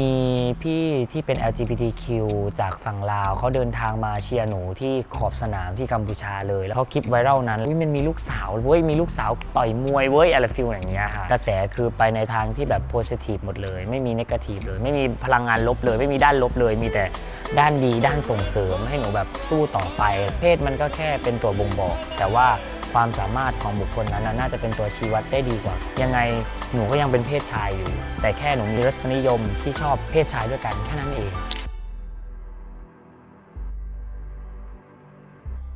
มีพี่ที่เป็น LGBTQ จากฝั่งลาวเขาเดินทางมาเชียร์หนูที่ขอบสนามที่กัมพูชาเลย แล้วเขาคลิปไวรัลนั้นอุ๊ยมันมีลูกสาวเว้ยมีลูกสาวต่อยมวยเว้ยอะไรฟิลอย่างเงี้ยค่ะกระแสคือไปในทางที่แบบโพสิทีฟหมดเลย ไม่มีนกาทีฟเลย ไม่มีพลังงานลบเลย ไม่มีด้านลบเลย มีแต่ด้านดีด้านส่งเสริมให้หนูแบบสู้ต่อไป เพศมันก็แค่เป็นตัวบ่งบอก แต่ว่า ความสามารถของบุคคลนั้นน่าจะเป็นตัวชี้วัดได้ดีกว่า ยังไงหนูก็ยังเป็นเพศชายอยู่ แต่แค่หนูมีรสนิยมที่ชอบเพศชายด้วยกันแค่นั้นเอง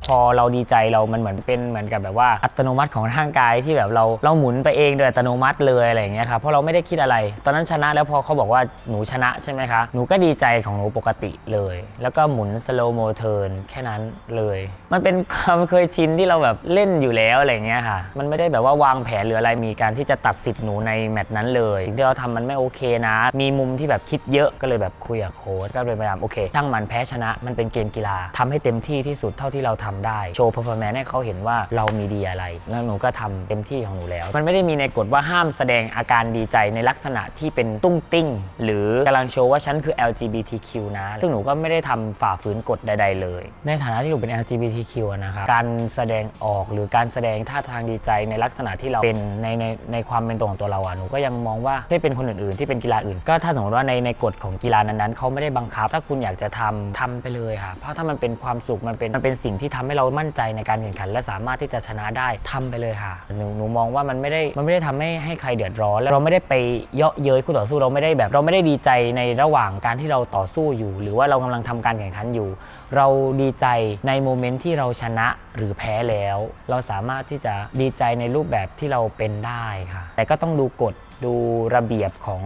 พอเราดีใจเรามันเหมือนเป็นเหมือนกับแบบว่าอัตโนมัติของร่างกายที่แบบเราเราหมุนไปเองโดยอัตโนมัติเลยอะไรอย่างเงี้ยครับเพราะเราไม่ได้คิดอะไร ตอนนั้นชนะแล้วพอเขาบอกว่าหนูชนะใช่ไหมคะหนูก็ดีใจของหนูปกติเลย แล้วก็หมุนสโลโมเทิร์นแค่นั้นเลย มันเป็นความเคยชินที่เราแบบเล่นอยู่แล้วอะไรอย่างเงี้ยค่ะ มันไม่ได้แบบว่าวางแผนหรืออะไรมีการที่จะตัดสิทธิ์หนูในแมตช์นั้นเลยสิ่งที่เราทำมันไม่โอเคนะ มีมุมที่แบบคิดเยอะก็เลยแบบคุยกับโค้ชก็เลยพยายามโอเคช่างมันแพ้ชนะมันเป็นเกมกีฬาทำให้เต็มที่ที่สุดเท่าที่เราทำได้ โชว์ performance ให้เขาเห็นว่าเรามีดีอะไร แล้วหนูก็ทำเต็มที่ของหนูแล้ว มันไม่ได้มีในกฎว่าห้ามแสดงอาการดีใจในลักษณะที่เป็นตุ้งติ้ง หรือกำลังโชว์ว่าฉันคือ LGBTQ นะ ซึ่งหนูก็ไม่ได้ทำฝ่าฝืนกฎใด ๆ เลย ในฐานะที่หนูเป็น LGBTQ นะครับ การแสดงออกหรือการแสดงท่าทางดีใจในลักษณะที่เราเป็นในในในความเป็นตัวของตัวเราอะหนูก็ยังมองว่าที่เป็นคนอื่นๆ ที่เป็นกีฬาอื่น ก็ถ้าสมมติว่าในในกฎของกีฬานั้นๆเขาไม่ได้บังคับ ถ้าคุณอยากจะทำทำไปเลยค่ะ เพราะถ้ามันเป็นความสุขมันเป็นมันเป็นสิ่งที่ทำให้เรามั่นใจในการแข่งขัน และสามารถที่จะชนะได้ทำไปเลยค่ะหนูหนูมองว่ามันไม่ได้มันไม่ได้ทำให้ให้ใครเดือดร้อนและเราไม่ได้ไปเยาะเย้ยคู่ต่อสู้เราไม่ได้แบบเราไม่ได้ดีใจในระหว่างการที่เราต่อสู้อยู่ หรือว่าเรากำลังทำการแข่งขันอยู่ เราดีใจในโมเมนต์ที่เราชนะหรือแพ้แล้ว เราสามารถที่จะดีใจในรูปแบบที่เราเป็นได้ค่ะ แต่ก็ต้องดูกฎดูระเบียบของ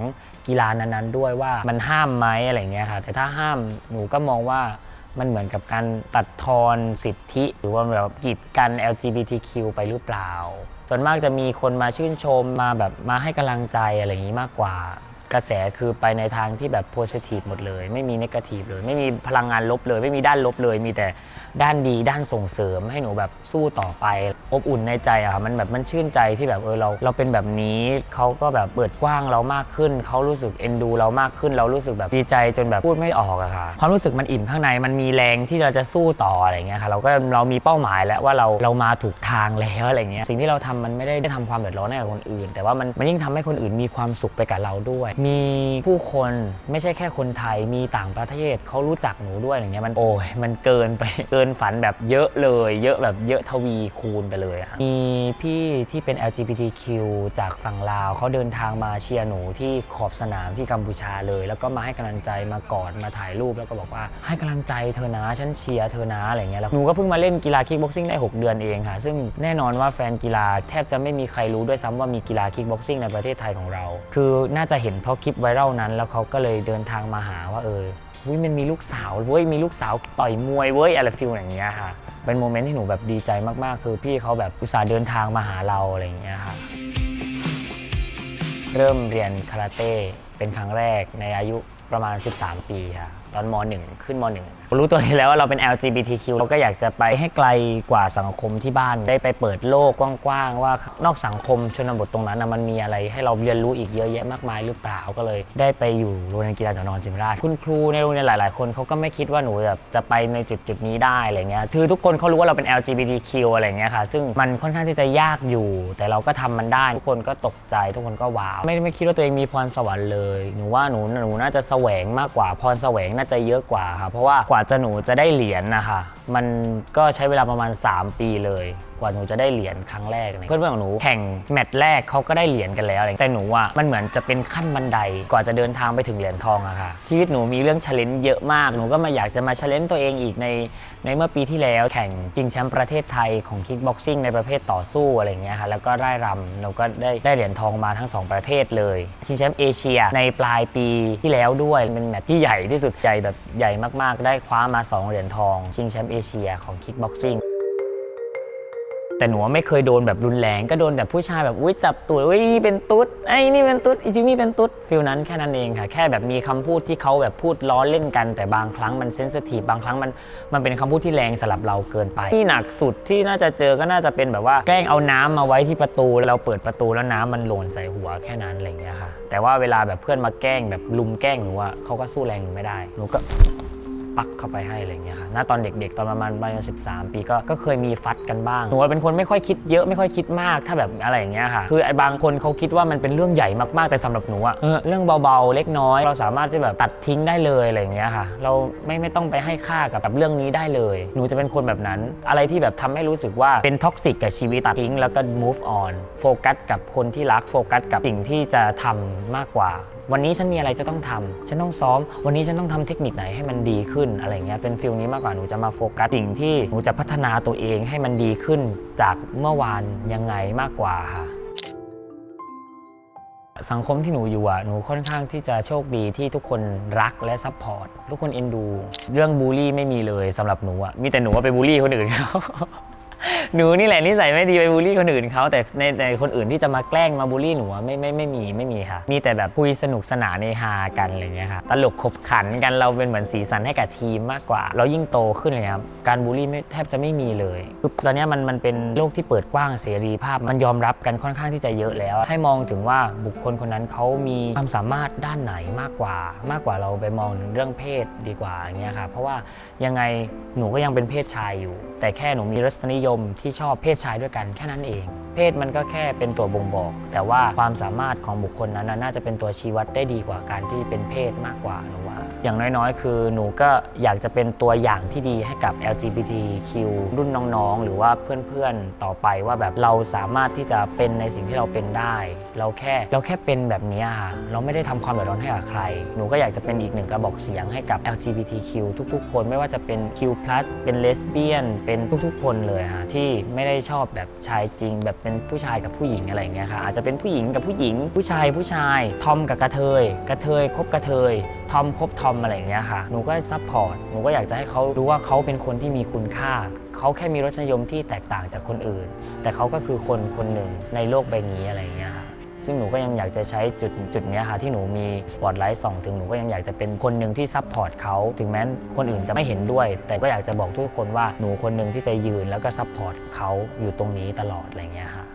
กีฬานั้นๆด้วยว่ามันห้ามไหมอะไรเงี้ยค่ะ แต่ถ้าห้ามหนูก็มองว่า มันเหมือนกับการตัดทอนสิทธิ หรือว่าแบบกีดกัน LGBTQ ไปหรือเปล่า ส่วนมากจะมีคนมาชื่นชมมาแบบมาให้กำลังใจอะไรอย่างนี้มากกว่า กระแสคือไปในทางที่แบบโพสิทีฟหมดเลย ไม่มีนกาทีฟเลย ไม่มีพลังงานลบเลย ไม่มีด้านลบเลย มีแต่ ด้านดีด้านส่งเสริมให้หนูแบบสู้ต่อไป อบอุ่นในใจอะค่ะมันแบบมันชื่นใจที่แบบเออเรา เราเป็นแบบนี้เขาก็แบบเปิดกว้างเรามากขึ้นเขารู้สึกเอ็นดูเรามากขึ้น เรารู้สึกแบบดีใจจนแบบพูดไม่ออกอะค่ะความรู้สึกมันอิ่มข้างในมันมีแรงที่เราจะสู้ต่ออะไรเงี้ยค่ะเราก็เรามีเป้าหมายแล้วว่าเราเรามาถูกทางแล้วอะไรเงี้ยสิ่งที่เราทำมันไม่ได้ได้ทำความเดือดร้อนให้กับคนอื่น แต่ว่ามันมันยิ่งทำให้คนอื่นมีความสุขไปกับเราด้วย มีผู้คนไม่ใช่แค่คนไทยมีต่างประเทศเขารู้จักหนูด้วยอย่างเงี้ยมันโอ้ยมันเกินไปเกินนฝันแบบเยอะเลย เยอะแบบเยอะทวีคูณไปเลยอะมีพี่ที่เป็น LGBTQ จากฝั่งลาวเขาเดินทางมาเชียร์หนูที่ขอบสนามที่กัมพูชาเลย แล้วก็มาให้กำลังใจมากอดมาถ่ายรูปแล้วก็บอกว่าให้กำลังใจเธอนะฉันเชียร์เธอนะอะไรเงี้ยแล้วหนูก็เพิ่งมาเล่นกีฬาคิกบ็อกซิ่งได้ 6 เดือนเองค่ะ ซึ่งแน่นอนว่าแฟนกีฬาแทบจะไม่มีใครรู้ด้วยซ้ำว่ามีกีฬาคิกบ็อกซิ่งในประเทศไทยของเรา คือน่าจะเห็นเพราะคลิปไวรัลนั้น แล้วเขาก็เลยเดินทางมาหาว่าเออวิมันมีลูกสาวเว้ยมีลูกสาวต่อยมวยเว้ยอะไรฟิลอย่างเงี้ยค่ะ เป็นโมเมนต์ที่หนูแบบดีใจมากๆ คือพี่เขาแบบอุตส่าห์เดินทางมาหาเราอะไรอย่างเงี้ยค่ะ เริ่มเรียนคาราเต้เป็นครั้งแรกในอายุ ประมาณ 13 ปีค่ะตอนม .1 ขึ้นม .1 รู้ตัวเองแล้วว่าเราเป็น LGBTQ เราก็อยากจะไปให้ไกลกว่าสังคมที่บ้านได้ไปเปิดโลกกว้างๆ ว่านอกสังคมชนบทตรงนั้นนะมันมีอะไรให้เราเรียนรู้อีกเยอะแยะมากมายหรือเปล่าก็เลย ได้ไปอยู่โรงเรียนกีฬาจักรนครศรีธรรมราชคุณครูในโรงเรียนหลาย ๆ คนเขาก็ไม่คิดว่าหนูแบบจะไปในจุดจุดๆนี้ได้อะไรเงี้ยคือทุกคนเขารู้ว่าเราเป็น LGBTQ อะไรเงี้ยค่ะ ซึ่งมันค่อนข้างที่จะยากอยู่ แต่เราก็ทำมันได้ทุกคนก็ตกใจทุกคนก็ว้าวไม่ไม่คิดว่าตัวเองมีพรสวรรค์เลยหนูว่าหนูหนูน่าจะสวงมากกว่าพรแสวงน่าจะเยอะกว่าค่ะเพราะว่ากว่าจะหนูจะได้เหรียญนะคะมันก็ใช้เวลาประมาณ 3 ปีเลย กว่าหนูจะได้เหรียญครั้งแรกเนี่ยเพื่อนๆของหนูแข่งแมตช์แรกเขาก็ได้เหรียญกันแล้วอะไรแต่หนูอะมันเหมือนจะเป็นขั้นบันไดกว่าจะเดินทางไปถึงเหรียญทองอะค่ะชีวิตหนูมีเรื่องเชลเลนเยอะมากหนูก็มาอยากจะมาเชลเลนตัวเองอีกในในเมื่อปีที่แล้วแข่งชิงแชมป์ประเทศไทยของคิกบ็อกซิ่งในประเภทต่อสู้อะไรอย่างเงี้ยค่ะแล้วก็ได้รำหนูก็ได้ได้เหรียญทองมาทั้งสองประเภทเลยชิงแชมป์เอเชียในปลายปีที่แล้วด้วยเป็นแมตช์ที่ใหญ่ที่สุดใหญ่แบบใหญ่มากๆ ได้คว้ามาสองเหรียญทอง ชิงแชมป์เอเชียของคิกบ็อกซิ่ง แต่หนูว่าไม่เคยโดนแบบรุนแรงก็โดนแต่ผู้ชายแบบอุ้ยจับตัวอุ้ยนี่เป็นตุ๊ดไอ้นี่เป็นตุ๊ดอีจิมี่เป็นตุ๊ดฟิลนั้นแค่นั้นเองค่ะ แค่แบบมีคำพูดที่เขาแบบพูดล้อเล่นกัน แต่บางครั้งมันเซนซิทีฟบางครั้งมันมันเป็นคำพูดที่แรงสำหรับเราเกินไปที่หนักสุดที่น่าจะเจอก็น่าจะเป็นแบบว่าแกล้งเอาน้ำมาไว้ที่ประตูเราเปิดประตูแล้วน้ำมันหล่นใส่หัวแค่นั้นอะไรอย่างเงี้ยค่ะ แต่ว่าเวลาแบบเพื่อนมาแกล้งแบบลุมแกล้งหนูอะเขาก็สู้แรงหนูไม่ได้หนูก็ ปักเข้าไปให้อะไรอย่างเงี้ยค่ะณตอนเด็กๆ ตอนประมาณประมาณสิปีก็ก็เคยมีฟัดกันบ้างหนูเป็นคนไม่ค่อยคิดเยอะไม่ค่อยคิดมากถ้าแบบอะไรอย่างเงี้ยค่ะ คือไอ้บางคนเขาคิดว่ามันเป็นเรื่องใหญ่มากๆแต่สำหรับหนูอะเออเรื่องเบาๆ เล็กน้อย เราสามารถจะแบบตัดทิ้งได้เลยอะไรอย่างเงี้ยค่ะ เราไม่ไม่ต้องไปให้ค่ากับกับเรื่องนี้ได้เลย หนูจะเป็นคนแบบนั้น อะไรที่แบบทำให้รู้สึกว่าเป็นท็อกซิกกับชีวิตตัดทิ้งแล้วก็ move on โฟกัสกับคนที่รักโฟกัสกับสิ่งที่จะทำมากกว่า วันนี้ฉันมีอะไรจะต้องทำฉันต้องซ้อม วันนี้ฉันต้องทำเทคนิคไหนให้มันดีขึ้นอะไรเงี้ยเป็นฟิลนี้มากกว่าหนูจะมาโฟกัสสิ่งที่หนูจะพัฒนาตัวเองให้มันดีขึ้นจากเมื่อวานยังไงมากกว่าค่ะสังคมที่หนูอยู่อะ หนูค่อนข้างที่จะโชคดีที่ทุกคนรักและซัพพอร์ต ทุกคนเอ็นดู เรื่องบูลลี่ไม่มีเลยสำหรับหนูอะ มีแต่หนูว่าไปบูลลี่คนอื่นเขา หนูนี่แหละนิสัยไม่ดีไปบูลลี่คนอื่นเขาแต่ในในคนอื่นที่จะมาแกล้งมาบูลลี่หนูอะไม่ไม่ไม่มีไม่มีค่ะ มีแต่แบบคุยสนุกสนานในฮากันอะไรเงี้ยค่ะตลกขบขันกันเราเป็นเหมือนสีสันให้กับทีมมากกว่า เรายิ่งโตขึ้นเลยครับการบูลลี่ไม่แทบจะไม่มีเลยคือตอนเนี้ยมันมันเป็นโลกที่เปิดกว้างเสรีภาพ มันยอมรับกันค่อนข้างที่จะเยอะแล้ว ให้มองถึงว่าบุคคลคนนั้นเขามีความสามารถด้านไหนมากกว่า มากกว่าเราไปมองเรื่องเพศดีกว่าอย่างเงี้ยค่ะเพราะว่ายังไงหนูก็ยังเป็นเพศชายอยู่ แต่แค่หนูมีรสนิยมที่ชอบเพศชายด้วยกันแค่นั้นเอง เพศมันก็แค่เป็นตัวบ่งบอก แต่ว่าความสามารถของบุคคลนั้นน่าจะเป็นตัวชี้วัดได้ดีกว่าการที่เป็นเพศมากกว่าหรือว่า อย่างน้อยๆ คือหนูก็อยากจะเป็นตัวอย่างที่ดีให้กับ LGBTQ รุ่นน้องๆ หรือว่าเพื่อนๆ ต่อไปว่าแบบเราสามารถที่จะเป็นในสิ่งที่เราเป็นได้ เราแค่เราแค่เป็นแบบนี้ค่ะเราไม่ได้ทำความเดือดร้อนให้กับใคร หนูก็อยากจะเป็นอีกหนึ่งกระบอกเสียงให้กับ LGBTQ ทุกๆ คนไม่ว่าจะเป็น Q+ เป็นเลสเบี้ยน เป็นทุกๆ คนเลยค่ะที่ไม่ได้ชอบแบบชายจริง แบบเป็นผู้ชายกับผู้หญิงอะไรอย่างเงี้ยค่ะอาจจะเป็นผู้หญิงกับผู้หญิงผู้ชายผู้ชายทอมกับกระเทยกระเทยคบกระเทย ทอมคบทอมอะไรอย่างเงี้ยค่ะหนูก็ซัพพอร์ตหนูก็อยากจะให้เขารู้ว่าเขาเป็นคนที่มีคุณค่า เขาแค่มีรสนิยมที่แตกต่างจากคนอื่น แต่เขาก็คือคนคนหนึ่งในโลกใบนี้อะไรอย่างเงี้ยค่ะซึ่งหนูก็ยังอยากจะใช้จุดจุดเนี้ยค่ะที่หนูมีสปอตไลท์ส่องถึงหนูก็ยังอยากจะเป็นคนหนึ่งที่ซัพพอร์ตเขาถึงแม้คนอื่นจะไม่เห็นด้วย แต่ก็อยากจะบอกทุกคนว่าหนูคนหนึ่งที่จะยืนแล้วก็ซัพพอร์ตเขาอยู่ตรงนี้ตลอดอะไรอย่างเงี้ยค่ะ